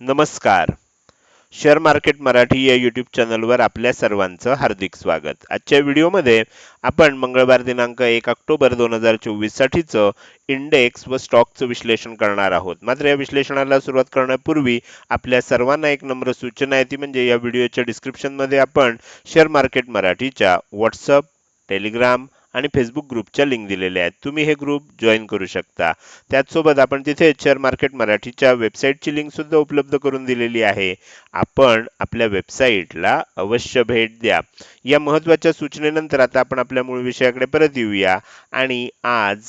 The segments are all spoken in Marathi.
नमस्कार. शेअर मार्केट मराठी या यूट्यूब चॅनलवर आपल्या सर्वांचं हार्दिक स्वागत. आजच्या व्हिडिओमध्ये आपण मंगळवार दिनांक एक ऑक्टोबर दोन हजार चोवीससाठीचं इंडेक्स व स्टॉकचं विश्लेषण करणार आहोत. मात्र या विश्लेषणाला सुरुवात करण्यापूर्वी आपल्या सर्वांना एक नम्र सूचना आहे. ती म्हणजे या व्हिडिओच्या डिस्क्रिप्शनमध्ये आपण शेअर मार्केट मराठीच्या व्हॉट्सअप टेलिग्राम आणि फेसबुक ग्रुपच्या लिंक दिलेल्या आहेत. तुम्ही हे ग्रुप जॉईन करू शकता. त्याचसोबत आपण तिथे शेअर मार्केट मराठीच्या वेबसाईटची लिंकसुद्धा उपलब्ध करून दिलेली आहे. आपण आपल्या वेबसाईटला अवश्य भेट द्या. या महत्त्वाच्या सूचनेनंतर आता आपण आपल्या मूळ विषयाकडे परत येऊया. आणि आज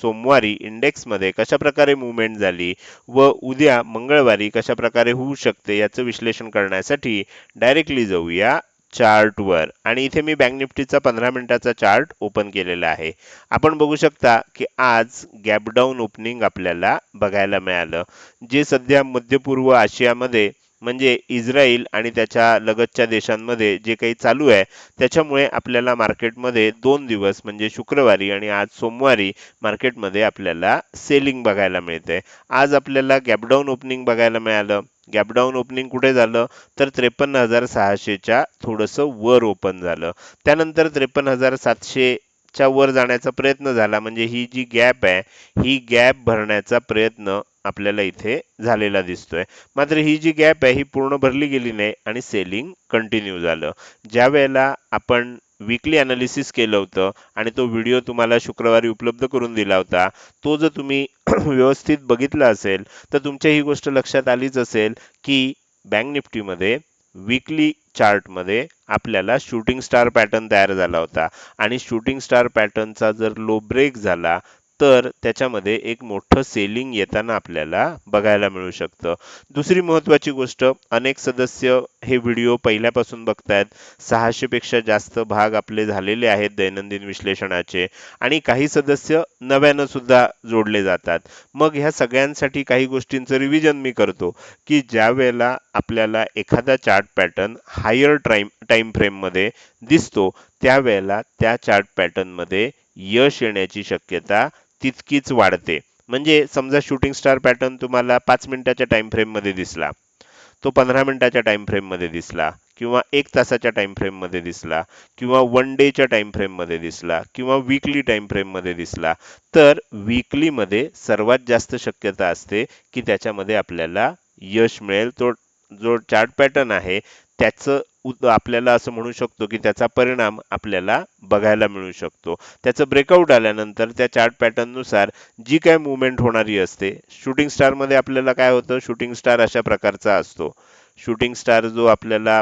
सोमवारी इंडेक्समध्ये कशा प्रकारे मुवमेंट झाली व उद्या मंगळवारी कशा प्रकारे होऊ शकते याचं विश्लेषण करण्यासाठी डायरेक्टली जाऊया चार्टवर आणि इथे मी बँक निफ्टीचा पंधरा मिनिटाचा चार्ट ओपन केलेला आहे. आपण बघू शकता की आज गॅपडाऊन ओपनिंग आपल्याला बघायला मिळालं. जे सध्या मध्यपूर्व आशियामध्ये म्हणजे इस्रायल आणि त्याच्या लगतच्या देशांमध्ये जे काही चालू आहे त्याच्यामुळे आपल्याला मार्केटमध्ये दोन दिवस म्हणजे शुक्रवारी आणि आज सोमवारी मार्केटमध्ये आपल्याला सेलिंग बघायला मिळते. आज आपल्याला गॅपडाऊन ओपनिंग बघायला मिळालं. गॅपडाऊन ओपनिंग कुठे झालं? तर त्रेपन्न हजार सहाशेच्या थोडंसं वर ओपन झालं. त्यानंतर त्रेपन्न हजार सातशे च्या वर जाण्याचा प्रयत्न झाला. म्हणजे ही जी गॅप आहे ही गॅप भरण्याचा प्रयत्न आपल्याला इथे झालेला दिसतोय. मात्र ही जी गॅप आहे ही पूर्ण भरली गेली नाही आणि सेलिंग कंटिन्यू झालं. ज्या वेळेला आपण वीकली ॲनालिसिस केलं होतं आणि तो व्हिडिओ तुम्हाला शुक्रवारी उपलब्ध करून दिला होता. तो जर तुम्ही व्यवस्थित बघितला असेल तर तुमच्या ही गोष्ट लक्षात आलीच असेल की बँक निफ्टीमध्ये वीकली चार्टमध्ये आपल्याला शूटिंग स्टार पॅटर्न तयार झाला होता. आणि शूटिंग स्टार पॅटर्नचा जर लो ब्रेक झाला तर त्याच्यामध्ये एक मोठं सेलिंग येताना आपल्याला बघायला मिळू शकतं. दुसरी महत्त्वाची गोष्ट अनेक सदस्य हे व्हिडिओ पहिल्यापासून बघतायत. सहाशेपेक्षा जास्त भाग आपले झालेले आहेत दैनंदिन विश्लेषणाचे आणि काही सदस्य नव्यानं सुद्धा जोडले जातात. मग ह्या सगळ्यांसाठी काही गोष्टींचं रिव्हिजन मी करतो की ज्या वेळेला आपल्याला एखादा chart pattern higher time time फ्रेममध्ये दिसतो त्यावेळेला त्या चार्ट पॅटर्नमध्ये यश येण्याची शक्यता तितकीच वाढते. म्हणजे समजा शूटिंग स्टार पॅटर्न तुम्हाला पाच मिनिटाच्या टाइम फ्रेममध्ये दिसला तो पंधरा मिनिटाच्या टाइम फ्रेममध्ये दिसला किंवा एक तासाच्या टाइम फ्रेममध्ये दिसला किंवा वन डेच्या टाइम फ्रेममध्ये दिसला किंवा वीकली टाइम फ्रेममध्ये दिसला तर विकलीमध्ये सर्वात जास्त शक्यता असते की त्याच्यामध्ये आपल्याला यश मिळेल. तो जो चार्ट पॅटर्न आहे त्याचं आपल्याला असं म्हणू शकतो की त्याचा परिणाम आपल्याला बघायला मिळू शकतो. त्याचं ब्रेकआउट आल्यानंतर त्या चार्ट पॅटर्ननुसार जी काय मुवमेंट होणारी असते शूटिंग स्टारमध्ये आपल्याला काय होतं? शूटिंग स्टार अशा प्रकारचा असतो. शूटिंग स्टार जो आपल्याला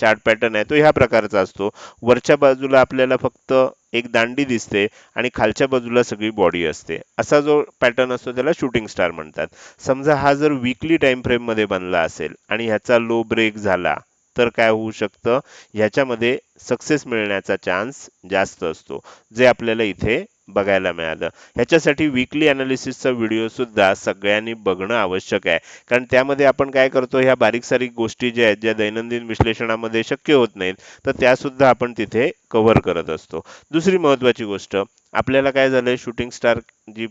चार्ट पॅटर्न आहे तो ह्या प्रकारचा असतो. वरच्या बाजूला आपल्याला फक्त एक दांडी दिसते आणि खालच्या बाजूला सगळी बॉडी असते. असा जो पॅटर्न असतो त्याला शूटिंग स्टार म्हणतात. समजा हा जर वीकली टाइम फ्रेममध्ये बनला असेल आणि ह्याचा लो ब्रेक झाला तर काय होऊ शकतं? ह्याच्यामध्ये सक्सेस मिळण्याचा चान्स जास्त असतो. जे आपल्याला इथे बघायला मिळालं. ह्याच्यासाठी वीकली अनालिसिसचा व्हिडिओसुद्धा सगळ्यांनी बघणं आवश्यक आहे. कारण त्यामध्ये आपण काय करतो ह्या बारीक सारीक गोष्टी ज्या आहेत ज्या दैनंदिन विश्लेषणामध्ये शक्य होत नाहीत तर त्यासुद्धा आपण तिथे कव्हर करत असतो. दुसरी महत्त्वाची गोष्ट आपल्याला काय झालंय शूटिंग स्टार जी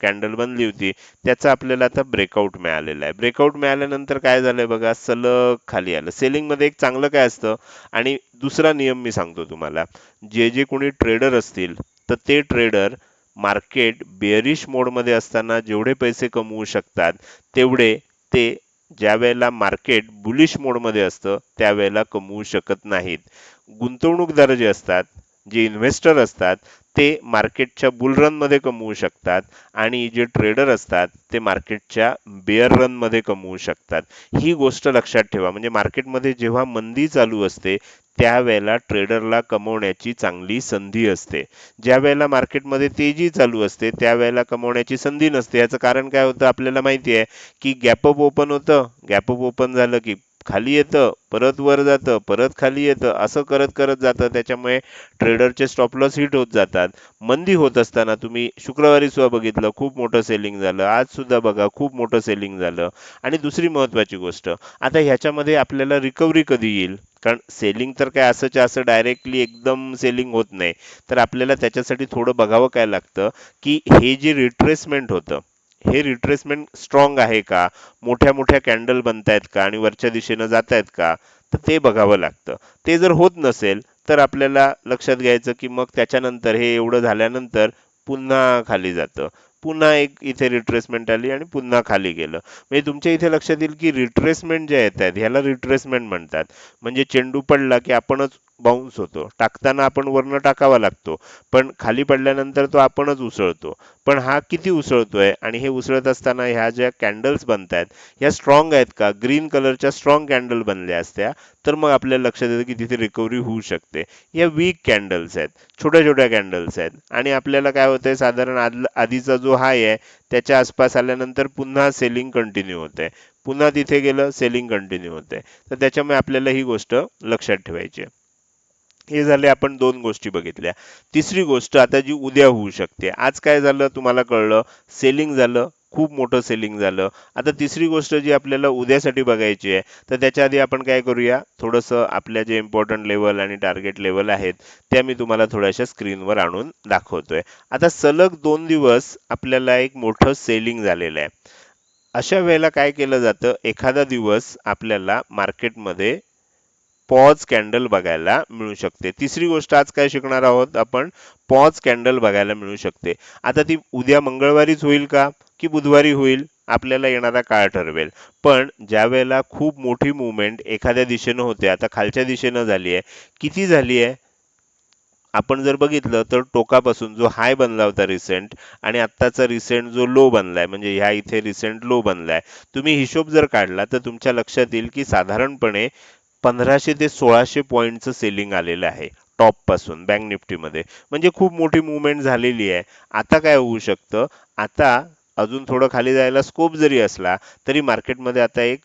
कॅन्डल बनली होती त्याचा आपल्याला आता ब्रेकआउट मिळालेला आहे. ब्रेकआउट मिळाल्यानंतर काय झालंय बघा सलग खाली आलं. सेलिंगमध्ये एक चांगलं काय असतं आणि दुसरा नियम मी सांगतो तुम्हाला. जे जे कोणी ट्रेडर असतील तर ते ट्रेडर मार्केट बेअरिश मोडमध्ये असताना जेवढे पैसे कमवू शकतात तेवढे ते ज्या वेळेला मार्केट बुलिश मोडमध्ये असतं त्यावेळेला कमवू शकत नाहीत. गुंतवणूकदार जे असतात जे इन्व्हेस्टर असतात ते मार्केटच्या बुल रनमध्ये कमवू शकतात आणि जे ट्रेडर असतात ते मार्केटच्या बेअर रनमध्ये कमवू शकतात. ही गोष्ट लक्षात ठेवा. म्हणजे मार्केटमध्ये जेव्हा मंदी चालू असते त्यावेळेला ट्रेडरला कमवण्याची चांगली संधी असते. ज्या वेळेला मार्केटमध्ये तेजी चालू असते त्यावेळेला कमवण्याची संधी नसते. याचं कारण काय होतं आपल्याला माहिती आहे की गॅपअप ओपन होतं. गॅपअप ओपन झालं की खाली येतं परत वर जातं परत खाली येतं. असं करत करत जातं. त्याच्यामुळे ट्रेडरचे स्टॉप लॉस हिट होत जातात. मंदी होत असताना तुम्ही शुक्रवारी सुद्धा बघितलं खूप मोठं सेलिंग झालं. आज सुद्धा बघा खूप मोठं सेलिंग झालं. आणि दुसरी महत्वाची गोष्ट आता ह्याच्यामध्ये आपल्याला रिकव्हरी कधी येईल? कारण सेलिंग तर काय असंच्या असं डायरेक्टली एकदम सेलिंग होत नाही. तर आपल्याला त्याच्यासाठी थोडं बघावं काय लागतं की हे जे रिट्रेसमेंट होतं हे रिट्रेसमेंट स्ट्रॉंग आहे का? मोठ्या मोठ्या कॅन्डल बनतायत का? आणि वरच्या दिशेनं जात आहेत का? तर ते बघावं लागतं. ते जर होत नसेल तर आपल्याला लक्षात घ्यायचं की मग त्याच्यानंतर हे एवढं झाल्यानंतर पुन्हा खाली जातं. पुन्हा एक इथे रिट्रेसमेंट आली आणि पुन्हा खाली गेलं. म्हणजे तुमच्या इथे लक्षात येईल की रिट्रेसमेंट जे येत आहेत ह्याला रिट्रेसमेंट म्हणतात. म्हणजे चेंडू पडला की आपणच बाउन्स होतो. टाकताना आपण वरनं टाकावा लागतो. पण खाली पडल्यानंतर तो आपणच उसळतो. पण हा किती उसळतोय? आणि हे उसळत असताना ह्या ज्या कॅन्डल्स बनतायत ह्या स्ट्रॉंग आहेत का? ग्रीन कलरच्या स्ट्रॉंग कॅन्डल बनल्या असत्या. तर मग आपल्याला लक्षात येतं की तिथे रिकव्हरी होऊ शकते. या वीक कॅन्डल्स आहेत. छोट्या छोट्या कॅन्डल्स आहेत. आणि आपल्याला काय होतंय? साधारण आद आधीचा जो हाय आहे त्याच्या आसपास आल्यानंतर पुन्हा सेलिंग कंटिन्यू होते पुन्हा तिथे गेलं सेलिंग कंटिन्यू होते तर त्याच्यामुळे आपल्याला ही गोष्ट लक्षात ठेवायची आहे. हे झाले आपण दोन गोष्टी बघितल्या. तिसरी गोष्ट आता जी उद्या होऊ शकते. आज काय झालं तुम्हाला कळलं? सेलिंग झालं. खूप मोठं सेलिंग झालं. आता तिसरी गोष्ट जी आपल्याला उद्यासाठी बघायची आहे तर त्याच्या आधी आपण काय करूया? थोडंसं आपल्या जे इम्पॉर्टंट लेवल आणि टार्गेट लेवल आहेत त्या मी तुम्हाला थोड्याशा स्क्रीनवर आणून दाखवतोय. आता सलग दोन दिवस आपल्याला एक मोठं सेलिंग झालेलं आहे. अशा वेळेला काय केलं जातं? एखादा दिवस आपल्याला मार्केटमध्ये पॉज कॅन्डल बघायला मिळू शकते. तिसरी गोष्ट आज काय शिकणार आहोत आपण? पॉज कॅन्डल बघायला मिळू शकते. आता ती उद्या मंगळवारीच होईल का? की बुधवारी होईल? आपल्याला येणारा काळ ठरवेल. पण ज्या वेळेला खूप मोठी मुवमेंट एखाद्या दिशेनं होते आता खालच्या दिशेनं झाली आहे किती झाली आहे आपण जर बघितलं तर टोकापासून जो हाय बनला होता रिसेंट आणि आत्ताचा रिसेंट जो लो बनलाय म्हणजे ह्या इथे रिसेंट लो बनलाय तुम्ही हिशोब जर काढला तर तुमच्या लक्षात येईल की साधारणपणे पंधराशे ते सोळाशे पॉईंटचं सेलिंग आलेलं आहे टॉपपासून बँक निफ्टीमध्ये म्हणजे खूप मोठी मुवमेंट झालेली आहे. आता काय होऊ शकतं? आता अजून थोडं खाली जायला स्कोप जरी असला तरी मार्केटमध्ये आता एक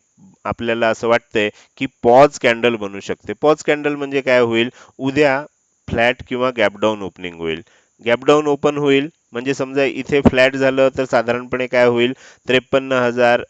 आपल्याला असं वाटतंय की पॉज कॅन्डल बनू शकते. पॉज कॅन्डल म्हणजे काय होईल? उद्या फ्लॅट किंवा गॅपडाऊन ओपनिंग होईल. गॅपडाऊन ओपन होईल म्हणजे समजा इथे फ्लॅट झालं तर साधारणपणे काय होईल? त्रेपन्न हजार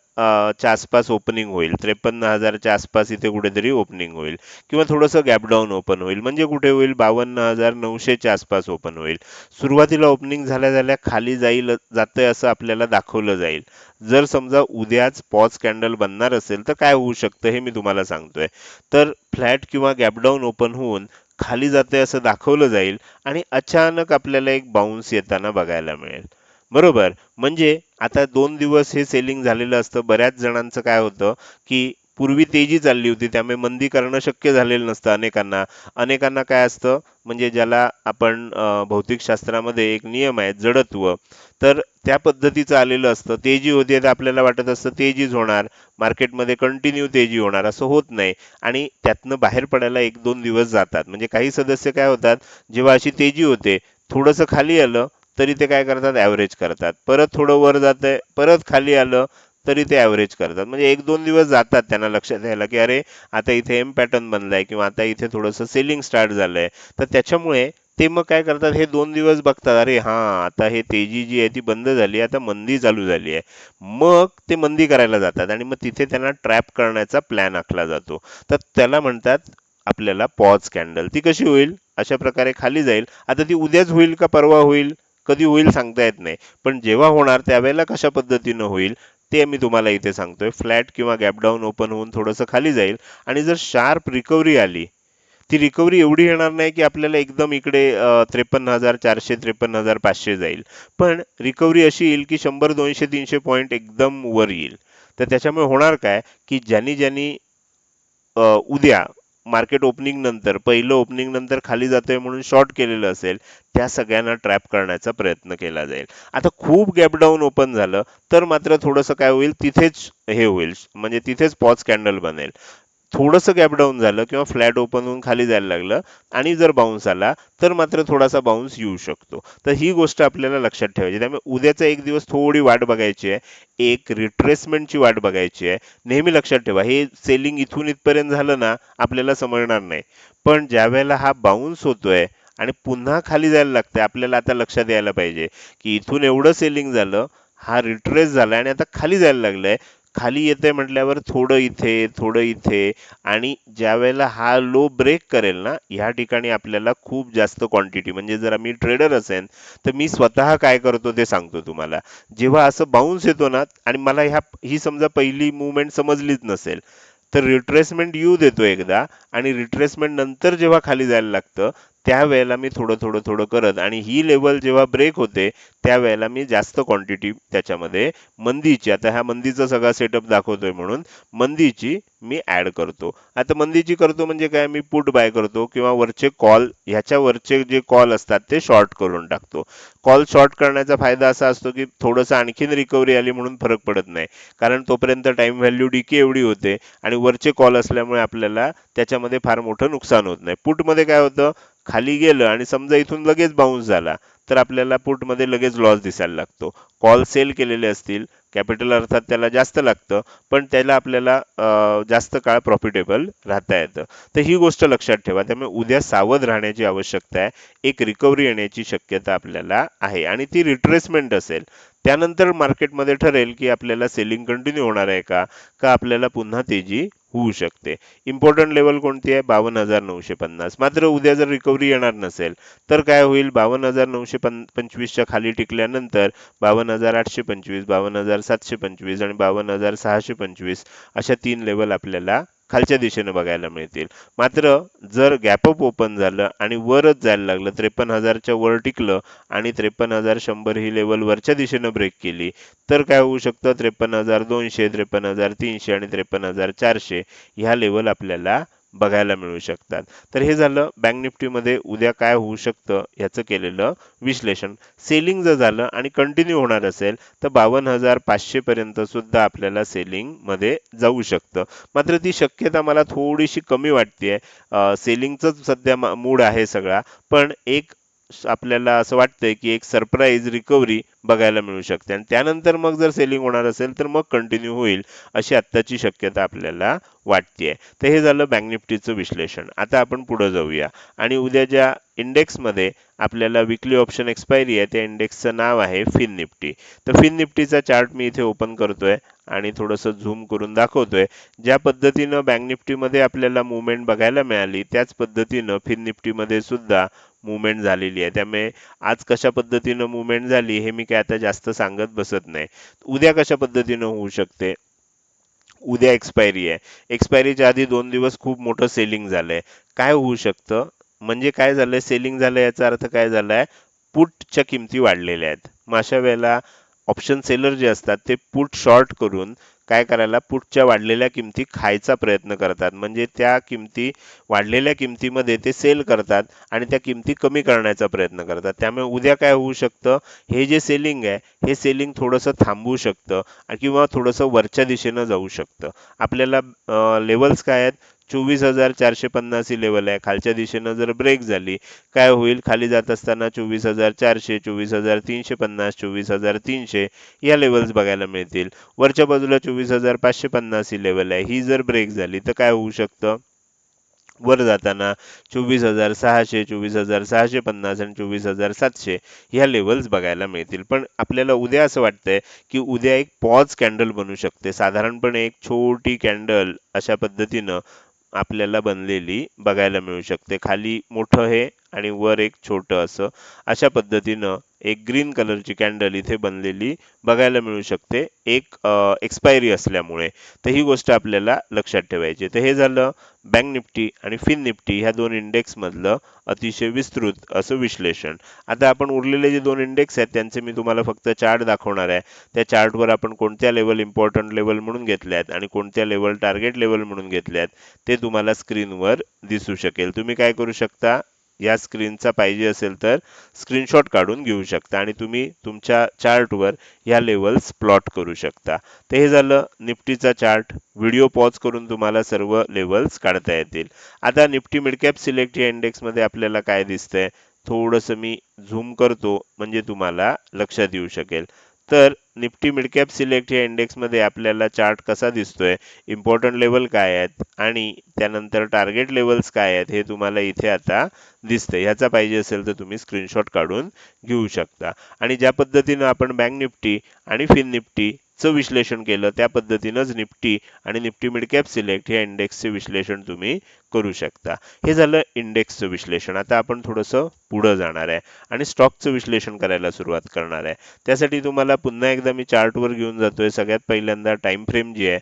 च्या आसपास ओपनिंग होईल. त्रेपन्न हजारच्या आसपास इथे कुठेतरी ओपनिंग होईल. किंवा थोडंसं गॅपडाऊन ओपन होईल. म्हणजे कुठे होईल? बावन्न हजार नऊशेच्या आसपास ओपन होईल. सुरुवातीला ओपनिंग झाल्या झाल्या खाली जाईल जातंय असं आपल्याला दाखवलं जाईल. जर समजा उद्याच पॉज कॅन्डल बनणार असेल तर काय होऊ शकतं हे मी तुम्हाला सांगतोय. तर फ्लॅट किंवा गॅपडाऊन ओपन होऊन खाली जाते असं दाखवलं जाईल आणि अचानक आपल्याला एक बाउन्स येताना बघायला मिळेल. बरोबर? म्हणजे आता दोन दिवस हे सेलिंग झालेलं असतं. बऱ्याच जणांचं काय होतं की पूर्वी तेजी चालली होती त्यामुळे मंदी करणं शक्य झालेलं नसतं अनेकांना. अनेकांना काय असतं म्हणजे ज्याला आपण भौतिकशास्त्रामध्ये एक नियम आहे जडत्व. तर त्या पद्धतीचं आलेलं असतं. तेजी होते तर आपल्याला वाटत असतं तेजीच होणार. मार्केटमध्ये कंटिन्यू तेजी होणार असं होत नाही. आणि त्यातनं बाहेर पडायला एक दोन दिवस जातात. म्हणजे काही सदस्य काय होतात जेव्हा अशी तेजी होते थोडंसं खाली आलं तरी ते काय करतात ॲव्हरेज करतात. परत थोडं वर जातंय परत खाली आलं तरी ते ॲव्हरेज करतात. म्हणजे एक दोन दिवस जातात त्यांना लक्षात यायला की अरे आता इथे एम पॅटर्न बनलाय किंवा आता इथे थोडंसं सेलिंग स्टार्ट झालंय. तर त्याच्यामुळे ते मग काय करतात हे दोन दिवस बघतात अरे हा आता हे तेजी जी आहे ती बंद झाली आता मंदी चालू झाली आहे. मग ते मंदी करायला जातात आणि मग तिथे त्यांना ट्रॅप करण्याचा प्लॅन आखला जातो. तर त्याला म्हणतात आपल्याला पॉज कॅन्डल ती कशी होईल? अशा प्रकारे खाली जाईल. आता ती उद्याच होईल का परवा होईल? कधी होईल सांगता येत नाही. पण जेव्हा होणार त्यावेळेला कशा पद्धतीनं होईल? ते मी तुम्हाला इथे सांगतोय. फ्लॅट किंवा गॅपडाऊन ओपन होऊन थोडंसं खाली जाईल. आणि जर शार्प रिकव्हरी आली ती रिकव्हरी एवढी येणार नाही की आपल्याला एकदम इकडे त्रेपन्न हजार चारशे त्रेपन्न हजार पाचशे जाईल. पण रिकव्हरी अशी येईल की शंभर दोनशे तीनशे पॉईंट एकदम वर येईल. तर त्याच्यामुळे होणार काय की ज्यांनी ज्यांनी उद्या मार्केट ओपनिंग नंतर पहिलं ओपनिंग नंतर खाली जातोय म्हणून शॉर्ट केलेलं असेल त्या सगळ्यांना ट्रॅप करण्याचा प्रयत्न केला जाईल. आता खूप गॅप डाऊन ओपन झालं तर मात्र थोडंसं काय होईल तिथेच हे होईल म्हणजे तिथेच पॉज कॅन्डल बनेल. थोडंसं गॅप डाऊन झालं किंवा फ्लॅट ओपन होऊन खाली जायला लागलं आणि जर बाउन्स आला तर मात्र थोडासा बाउन्स येऊ शकतो. तर ही गोष्ट आपल्याला लक्षात ठेवायची त्यामुळे उद्याचा एक दिवस थोडी वाट बघायची आहे. एक रिट्रेसमेंटची वाट बघायची आहे. नेहमी लक्षात ठेवा हे सेलिंग इथून इथपर्यंत झालं ना आपल्याला समजणार नाही. पण ज्या वेळेला हा बाउन्स होतोय आणि पुन्हा खाली जायला लागतंय आपल्याला आता लक्षात यायला पाहिजे की इथून एवढं सेलिंग झालं हा रिट्रेस झाला आणि आता खाली जायला लागलाय. खाली येते म्हटल्यावर थोडं इथे थोडं इथे आणि ज्या वेळेला हा लो ब्रेक करेल ना ह्या ठिकाणी आपल्याला खूप जास्त क्वांटिटी म्हणजे जर मी ट्रेडर असेल तर मी स्वतः काय करतो ते सांगतो तुम्हाला. जेव्हा असं बाउन्स येतो ना आणि मला ह्या ही समजा पहिली मुवमेंट समजलीच नसेल तर रिट्रेसमेंट येऊ देतो एकदा आणि रिट्रेसमेंट नंतर जेव्हा खाली जायला लागतं त्यावेळेला मी थोडं थोडं थोडं करत आणि ही लेवल जेव्हा ब्रेक होते त्यावेळेला मी जास्त क्वांटिटी त्याच्यामध्ये मंदीची आता ह्या मंदीचा सगळा सेटअप दाखवतोय म्हणून मंदीची मी ॲड करतो. आता मंदीची करतो म्हणजे काय? मी पुट बाय करतो किंवा वरचे कॉल ह्याच्या वरचे जे कॉल असतात ते शॉर्ट करून टाकतो. कॉल शॉर्ट करण्याचा फायदा असा असतो की थोडंसं आणखीन रिकव्हरी आली म्हणून फरक पडत नाही. कारण तोपर्यंत टाइम व्हॅल्यू डीके एवढी होते आणि वरचे कॉल असल्यामुळे आपल्याला त्याच्यामध्ये फार मोठं नुकसान होत नाही. पुटमध्ये काय होतं? खाली गेलं आणि समजा इथून लगेच बाउन्स झाला तर आपल्याला पुटमध्ये लगेच लॉस दिसायला लागतो. कॉल सेल केलेले असतील कॅपिटल अर्थात त्याला जास्त लागतं पण त्याला आपल्याला जास्त काळ प्रॉफिटेबल राहता येतं. तर ही गोष्ट लक्षात ठेवा त्यामुळे उद्या सावध राहण्याची आवश्यकता आहे एक रिकव्हरी येण्याची शक्यता आपल्याला आहे. आणि ती रिट्रेसमेंट असेल त्यानंतर मार्केटमध्ये ठरेल की आपल्याला सेलिंग कंटिन्यू होणार आहे का? का आपल्याला पुन्हा तेजी होऊ शकते. इम्पॉर्टंट लेवल कोणती आहे? बावन्न हजार नऊशे पन्नास. मात्र उद्या जर रिकव्हरी येणार नसेल तर काय होईल? बावन्न हजार नऊशे पं पंचवीसच्या खाली टिकल्यानंतर बावन्न हजार आठशे पंचवीस बावन्न हजार सातशे पंचवीस आणि बावन्न हजार सहाशे पंचवीस अशा तीन लेवल आपल्याला खालच्या दिशेनं बघायला मिळतील. मात्र जर गॅपअप ओपन झालं आणि वरच जायला लागलं त्रेपन्न हजारच्या वर टिकलं आणि त्रेपन्न हजार शंभर ही लेवल वरच्या दिशेनं ब्रेक केली तर काय होऊ शकतं? त्रेपन्न हजार दोनशे त्रेपन्न हजार तीनशे आणि त्रेपन्न हजार चारशे ह्या लेवल आपल्याला बघायला मिळू शकतात. तर हे झालं बँक निफ्टीमध्ये उद्या काय होऊ शकतं याचं केलेलं विश्लेषण. सेलिंग जर झालं आणि कंटिन्यू होणार असेल तर बावन्न हजार पाचशे पर्यंत सुद्धा आपल्याला सेलिंगमध्ये जाऊ शकतं. मात्र ती शक्यता मला थोडीशी कमी वाटते सेलिंगचंच सध्या मूड आहे सगळा. पण एक आपल्याला असं वाटतंय की एक सरप्राईज रिकव्हरी बघायला मिळू शकते. आणि त्यानंतर मग जर सेलिंग होणार असेल तर मग कंटिन्यू होईल अशी आत्ताची शक्यता आपल्याला वाटते तर हे झालं बँक निफ्टीचं विश्लेषण. आता आपण पुढे जाऊया. आणि उद्या ज्या इंडेक्समध्ये आपल्याला विकली ऑप्शन एक्सपायरी आहे त्या इंडेक्सचं नाव आहे फिन निफ्टी तर फिन निफ्टीचा चार्ट मी इथे ओपन करतोय. आणि थोडंसं झूम करून दाखवतोय. ज्या पद्धतीनं बँक निफ्टीमध्ये आपल्याला मुवमेंट बघायला मिळाली त्याच पद्धतीनं फिन निफ्टीमध्ये सुद्धा मुवमेंट झालेली आहे. त्यामुळे आज कशा पद्धतीनं मुवमेंट झाली हे मी काय आता जास्त सांगत बसत नाही. उद्या कशा पद्धतीनं होऊ शकते? उद्या एक्सपायरी आहे. एक्सपायरीच्या आधी दोन दिवस खूप मोठं सेलिंग झालंय. काय होऊ शकतं? म्हणजे काय झालंय? सेलिंग झालं याचा अर्थ काय झालाय? पुटच्या किमती वाढलेल्या आहेत. मग अशा वेळेला ऑप्शन सेलर जे असतात ते पुट शॉर्ट करून काय करायला? पुटच्या वाढलेल्या किमती खायचा प्रयत्न करतात. म्हणजे त्या किमती वाढलेल्या किमतीमध्ये ते सेल करतात आणि त्या किमती कमी करण्याचा प्रयत्न करतात. त्यामुळे उद्या काय होऊ शकतं? हे जे सेलिंग आहे हे सेलिंग थोडंसं थांबू शकतं आणि किंवा थोडंसं वरच्या दिशेनं जाऊ शकतं. आपल्याला लेवल्स काय आहेत? चोवीस हजार चारशे पन्नास ही लेवल आहे. खालच्या दिशेनं जर ब्रेक झाली काय होईल? खाली जात असताना चोवीस हजार चारशे चोवीस हजार तीनशे पन्नास चोवीस हजार तीनशे या लेवल्स बघायला मिळतील. वरच्या बाजूला चोवीस हजार पाचशे पन्नास ही लेवल आहे. ही जर ब्रेक झाली तर काय होऊ शकतं? वर जाताना चोवीस हजार सहाशे चोवीस हजार सहाशे पन्नास आणि चोवीस हजार सातशे ह्या लेवल्स बघायला मिळतील. पण आपल्याला उद्या असं वाटतंय की उद्या एक पॉज कॅन्डल बनू शकते. साधारणपणे एक छोटी कॅन्डल अशा पद्धतीनं आपल्याला बनलेली बघायला मिळू शकते. खाली मोठं हे आणि वर एक छोटं असं. अशा पद्धतीनं एक ग्रीन कलरची कॅन्डल इथे बनलेली बघायला मिळू शकते. एक एक्सपायरी असल्यामुळे. तर ही गोष्ट आपल्याला लक्षात ठेवायची तर हे झालं बँक निफ्टी आणि फिन निफ्टी ह्या दोन इंडेक्समधलं अतिशय विस्तृत असं विश्लेषण. आता आपण उरलेले जे दोन इंडेक्स आहेत त्यांचे मी तुम्हाला फक्त चार्ट दाखवणार आहे. त्या चार्टवर आपण कोणत्या लेवल इम्पॉर्टंट लेवल म्हणून घेतल्यात आणि कोणत्या लेवल टार्गेट लेवल म्हणून घेतल्यात ते तुम्हाला स्क्रीनवर दिसू शकेल. तुम्ही काय करू शकता? या स्क्रीनचा पाहिजे असेल तर स्क्रीनशॉट काढून घेऊ शकता आणि तुम्ही तुमच्या चार्टवर ह्या लेवल्स प्लॉट करू शकता. तर हे झालं निफ्टीचा चार्ट. व्हिडिओ पॉज करून तुम्हाला सर्व लेवल्स काढता येतील. आता निफ्टी मिडकॅप सिलेक्ट या इंडेक्समध्ये आपल्याला काय दिसतंय? थोडंसं मी झूम करतो म्हणजे तुम्हाला लक्षात येऊ शकेल. तर निफ्टी मिडकॅप सिलेक्ट या इंडेक्समध्ये आपल्याला चार्ट कसा दिसतोय? इम्पॉर्टंट लेवल काय आहेत? आणि त्यानंतर टार्गेट लेवल्स काय आहेत? हे तुम्हाला इथे आता दिसते ह्याचा पाहिजे असेल तर तुम्ही स्क्रीनशॉट काढून घेऊ शकता. आणि ज्या पद्धतीनं आपण बँक निफ्टी आणि फिन निफ्टी चं विश्लेषण केलं त्या पद्धतीनंच निफ्टी आणि निफ्टी मिडकॅप सिलेक्ट या इंडेक्सचे विश्लेषण तुम्ही करू शकता. हे झालं इंडेक्सचं विश्लेषण. आता आपण थोडंसं पुढं जाणार आहे आणि स्टॉकचं विश्लेषण करायला सुरुवात करणार आहे. त्यासाठी तुम्हाला पुन्हा एकदा मी चार्टवर घेऊन जातोय. सगळ्यात पहिल्यांदा टाईम फ्रेम जी आहे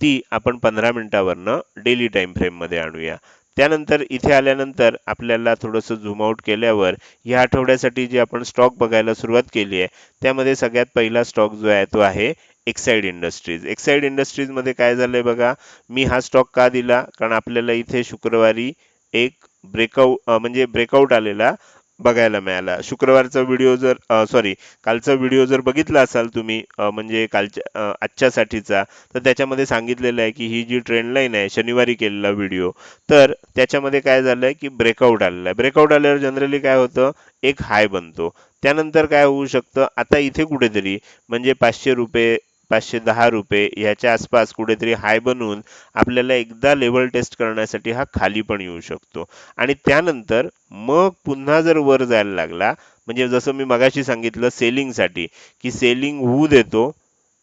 ती आपण पंधरा मिनिटावरनं डेली टाईम फ्रेममध्ये आणूया. त्यानंतर इथे आल्यानंतर आपल्याला थोडंसं झूमआउट केल्यावर या आठवड्यासाठी जे आपण स्टॉक बघायला सुरुवात केली आहे त्यामध्ये सगळ्यात पहिला स्टॉक जो आहे तो आहे एक्साईड इंडस्ट्रीज एक्साईड इंडस्ट्रीजमध्ये काय झालंय बघा मी हा स्टॉक का दिला? कारण आपल्याला इथे शुक्रवारी एक ब्रेकआउट म्हणजे ब्रेकआउट आलेला. बघायला मिळाला. शुक्रवारचा व्हिडिओ जर सॉरी कालचा व्हिडिओ जर बघितला असाल तुम्ही म्हणजे कालच्या आजच्यासाठीचा तर त्याच्यामध्ये सांगितलेलं आहे की ही जी ट्रेंड लाईन आहे शनिवारी केलेला व्हिडिओ तर त्याच्यामध्ये काय झालं आहे की ब्रेकआउट आलेला आहे. ब्रेकआउट आल्यावर जनरली काय होतं? एक हाय बनतो. त्यानंतर काय होऊ शकतं? आता इथे कुठेतरी म्हणजे पाचशे रुपये पाचशे दहा रुपये ह्याच्या आसपास कुठेतरी हाय बनवून आपल्याला एकदा लेवल टेस्ट करण्यासाठी हा खाली पण येऊ शकतो. आणि त्यानंतर मग पुन्हा जर वर जायला लागला म्हणजे जसं मी मगाशी सांगितलं सेलिंगसाठी की सेलिंग होऊ देतो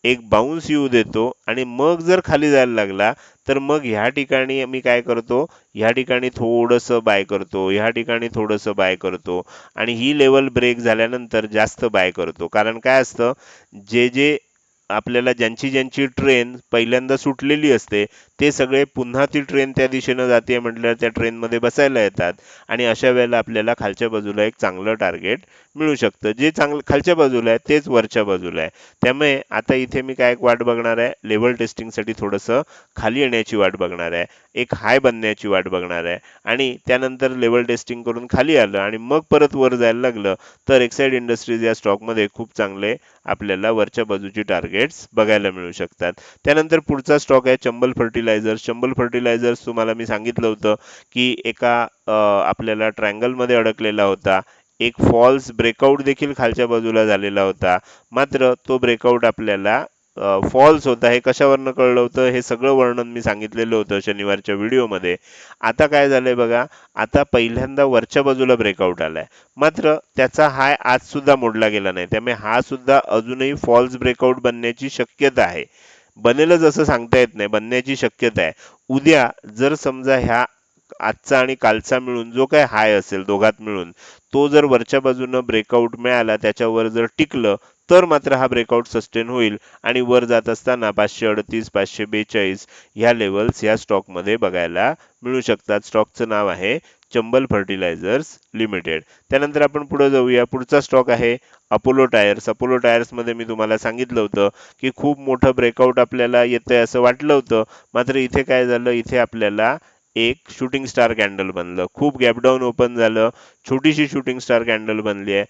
एक बाउन्स येऊ देतो आणि मग जर खाली जायला लागला तर मग ह्या ठिकाणी मी काय करतो ह्या ठिकाणी थोडंसं बाय करतो ह्या ठिकाणी थोडंसं बाय करतो आणि ही लेवल ब्रेक झाल्यानंतर जास्त बाय करतो. कारण काय असतं जे जे आपल्याला ज्यांची ज्यांची ट्रेन पहिल्यांदा सुटलेली असते ते सगळे पुन्हा ती ट्रेन त्या दिशेनं जाते म्हटल्यावर त्या ट्रेनमध्ये बसायला येतात. आणि अशा वेळेला आपल्याला खालच्या बाजूला एक चांगलं टार्गेट मिळू शकतं. जे चांगलं खालच्या बाजूला आहे तेच वरच्या बाजूला आहे. त्यामुळे आता इथे मी काय एक वाट बघणार आहे लेवल टेस्टिंगसाठी थोडंसं खाली येण्याची वाट बघणार आहे. एक हाय बनण्याची वाट बघणार आहे. आणि त्यानंतर लेवल टेस्टिंग करून खाली आलं आणि मग परत वर जायला लागलं तर एक्साईड इंडस्ट्रीज या स्टॉकमध्ये खूप चांगले आपल्याला वरच्या बाजूची टार्गेट टार्गेट्स बघायला मिळू शकतात. त्यानंतर पुढचा स्टॉक आहे चंबल फर्टिलायझर्स चंबल फर्टिलायझर्स तुम्हाला मी सांगितलं होतं की एका आपल्याला ट्रँगलमध्ये अडकलेला होता. एक फॉल्स ब्रेकआउट देखील खालच्या बाजूला झालेला होता. मात्र तो ब्रेकआउट आपल्याला फॉल्स होता हे कशावरनं कळलं होतं? हे सगळं वर्णन मी सांगितलेलं होतं शनिवारच्या व्हिडिओमध्ये. आता काय झालंय बघा आता पहिल्यांदा वरच्या बाजूला ब्रेकआउट आलाय. मात्र त्याचा हाय आज सुद्धा मोडला गेला नाही. त्यामुळे हा सुद्धा अजूनही फॉल्स ब्रेकआउट बनण्याची शक्यता आहे. बनेलच असं सांगता येत नाही बनण्याची शक्यता आहे. उद्या जर समजा ह्या आजचा आणि कालचा मिळून जो काय हाय असेल दोघात मिळून तो जर वरच्या बाजूनं ब्रेकआउट मिळाला त्याच्यावर जर टिकलं तर मात्र हा ब्रेकआउट सस्टेन होईल आणि वर जात असताना पाचशे अडतीस पाचशे बेचाळीस ह्या लेवल्स ह्या स्टॉकमध्ये बघायला मिळू शकतात. स्टॉकचं नाव आहे चंबल फर्टिलायझर्स लिमिटेड. त्यानंतर आपण पुढे जाऊया. पुढचा स्टॉक आहे अपोलो टायर्स. अपोलो टायर्समध्ये मी तुम्हाला सांगितलं होतं की खूप मोठं ब्रेकआउट आपल्याला येतंय असं वाटलं होतं. मात्र इथे काय झालं? इथे आपल्याला एक शूटिंग स्टार कॅन्डल बनलं. खूप गॅपडाऊन ओपन झालं. छोटीशी शूटिंग स्टार कॅन्डल बनली आहे.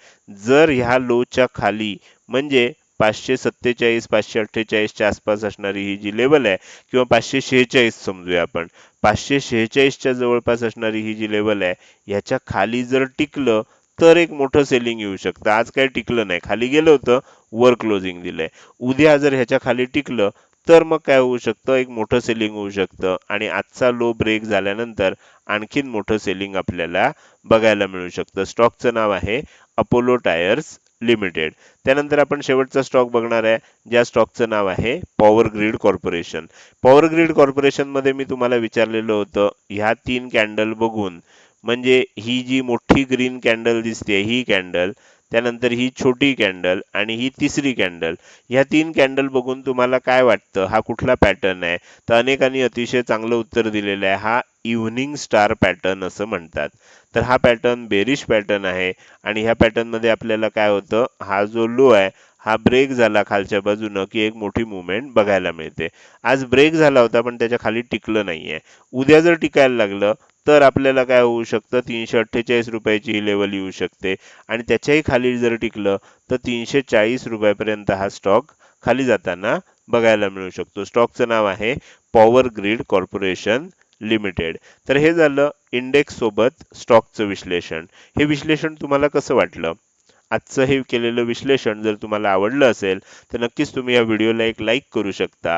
जर ह्या लोच्या खाली म्हणजे पाचशे सत्तेचाळीस पाचशे अठ्ठेचाळीसच्या आसपास असणारी ही जी लेवल आहे किंवा पाचशे शेहेचाळीस समजूया आपण पाचशे शेहेचाळीसच्या जवळपास असणारी ही जी लेवल आहे ह्याच्या खाली जर टिकलं तर एक मोठं सेलिंग येऊ शकतं. आज काय टिकलं नाही. खाली गेलं होतं वर क्लोजिंग दिलंय. उद्या जर ह्याच्या खाली टिकलं तर मग काय होऊ शकतं? एक मोठं सेलिंग होऊ शकतं. आणि आजचा लो ब्रेक झाल्यानंतर आणखीन मोठं सेलिंग आपल्याला बघायला मिळू शकतं. स्टॉकचं नाव आहे अपोलो टायर्स लिमिटेड. त्यानंतर आपण शेवटचा स्टॉक बघणार आहे. ज्या स्टॉकचं नाव आहे power grid corporation. Power grid कॉर्पोरेशनमध्ये मी तुम्हाला विचारलेलं होतं ह्या तीन कॅन्डल बघून. म्हणजे ही जी मोठी ग्रीन कॅन्डल दिसते ही कॅन्डल त्यानंतर ही छोटी कॅन्डल आणि ही तिसरी कॅन्डल ह्या तीन कॅन्डल बघून तुम्हाला काय वाटतं? हा कुठला पॅटर्न आहे? तर अनेकांनी अतिशय चांगलं उत्तर दिलेलं आहे. हा इव्हनिंग स्टार पॅटर्न असं म्हणतात. तर हा पॅटर्न बेरिश पॅटर्न आहे आणि ह्या पॅटर्नमध्ये आपल्याला काय होतं? हा जो लो आहे हा ब्रेक झाला खालच्या बाजूनं की एक मोठी मुवमेंट बघायला मिळते. आज ब्रेक झाला होता पण त्याच्याखाली टिकलं नाहीये. उद्या जर टिकायला लागलं तर आपल्याला काय होऊ शकतं? तीनशे अठ्ठेचाळीस रुपयाची ही लेवल येऊ शकते. आणि त्याच्याही खाली जर टिकलं तर तीनशे चाळीस रुपयापर्यंत हा स्टॉक खाली जाताना बघायला मिळू शकतो. स्टॉकचं नाव आहे पॉवर ग्रीड कॉर्पोरेशन लिमिटेड तर हे झालं इंडेक्स सोबत स्टॉकचं विश्लेषण. हे विश्लेषण तुम्हाला कसं वाटलं? आजचं हे केलेलं विश्लेषण जर तुम्हाला आवडलं असेल तर नक्कीच तुम्ही या व्हिडिओला एक लाईक करू शकता.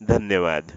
धन्यवाद.